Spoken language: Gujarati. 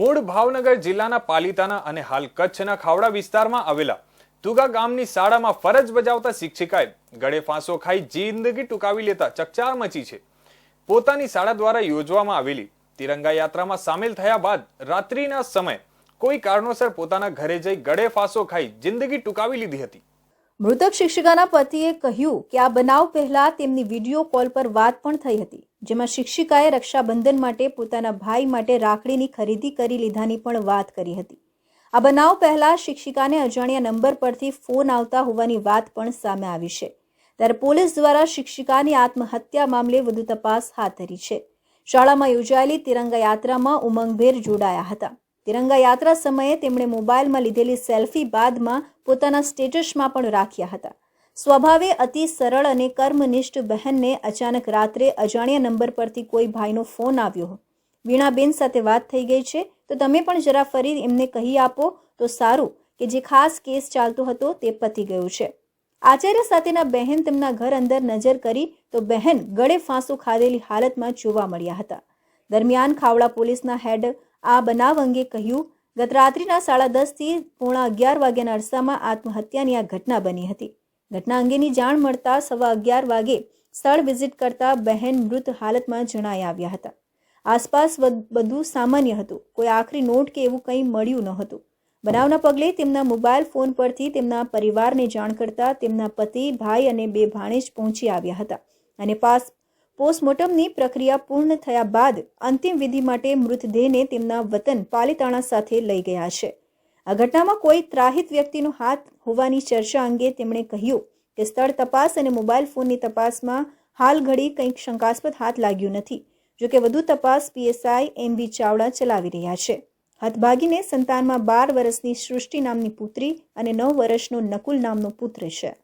મૂળ ભાવનગર જિલ્લાના પાલિતાના અને હાલ કચ્છના ખાવડા વિસ્તારમાં આવેલા તુગા ગામની શાળામાં ફરજ બજાવતા શિક્ષિકાએ ગળે ફાંસો ખાઈ જિંદગી ટૂંકાવી લેતા ચકચાર મચી છે. પોતાની શાળા દ્વારા યોજવામાં આવેલી તિરંગા યાત્રામાં સામેલ થયા બાદ રાત્રિના સમયે કોઈ કારણોસર પોતાના ઘરે જઈ ગળે ફાંસો ખાઈ જિંદગી ટૂંકાવી લીધી હતી. મૃતક શિક્ષિકાના પતિએ કહ્યું કે આ બનાવ પહેલા તેમની વીડિયો કોલ પર વાત પણ થઈ હતી, જેમાં શિક્ષિકાએ રક્ષાબંધન માટે પોતાના ભાઈ માટે રાખડીની ખરીદી કરી લીધાની પણ વાત કરી હતી. આ બનાવ પહેલા શિક્ષિકાને અજાણ્યા નંબર પરથી ફોન આવતા હોવાની વાત પણ સામે આવી છે. ત્યારે પોલીસ દ્વારા શિક્ષિકાની આત્મહત્યા મામલે વધુ તપાસ હાથ ધરી છે. શાળામાં યોજાયેલી તિરંગા યાત્રામાં ઉમંગભેર જોડાયા હતા. તિરંગા યાત્રા સમયે તેમણે મોબાઈલમાં લીધેલી સેલ્ફી બાદમાં પોતાના સ્ટેટસમાં પણ રાખ્યા હતા. સ્વભાવે અતિ સરળ અને કર્મનિષ્ઠ બહેનને અચાનક રાત્રે અજાણ્યા નંબર પરથી કોઈ ભાઈનો ફોન આવ્યો વીણાબેન સાથે વાત થઈ ગઈ છે, તો તમે પણ જરા ફરી એમને કહી આપો, તો સારું કે જે ખાસ કેસ ચાલતો હતો તે પતી ગયો છે. આચાર્ય સાથેના બહેન તેમના ઘર અંદર નજર કરી, તો બહેન ગળે ફાંસો ખાધેલી હાલતમાં જોવા મળ્યા હતા. દરમિયાન ખાવડા પોલીસના હેડ આ બનાવ અંગે કહ્યું, ગત રાત્રિના સાડા દસથી પોણા અગિયાર વાગ્યાના અરસામાં આત્મહત્યાની આ ઘટના બની હતી. ઘટના અંગેની જાણ મળતા સવા અગિયાર વાગે સ્થળ વિઝિટ કરતા બહેન મૃત હાલતમાં જણાઈ આવ્યા હતા. આસપાસ બધું સામાન્ય હતું. કોઈ આખરી નોટ કે એવું કંઈ મળ્યું ન હતું. બનાવના પગલે તેમના મોબાઈલ ફોન પરથી તેમના પરિવારને જાણ કરતા તેમના પતિ, ભાઈ અને બે ભાણેજ પહોંચી આવ્યા હતા અને પાસ પોસ્ટમોર્ટમની પ્રક્રિયા પૂર્ણ થયા બાદ અંતિમ વિધિ માટે મૃતદેહને તેમના વતન પાલિતાણા સાથે લઈ ગયા છે. આ ઘટનામાં કોઈ ત્રાહિત વ્યક્તિનો હાથ હોવાની ચર્ચા અંગે તેમણે કહ્યું કે સ્થળ તપાસ અને મોબાઈલ ફોનની તપાસમાં હાલ ઘડી કંઈક શંકાસ્પદ હાથ લાગ્યું નથી, જોકે વધુ તપાસ પીએસઆઈ એમ બી ચાવડા ચલાવી રહ્યા છે. હતભાગીને સંતાનમાં બાર વર્ષની સૃષ્ટિ નામની પુત્રી અને નવ વર્ષનો નકુલ નામનો પુત્ર છે.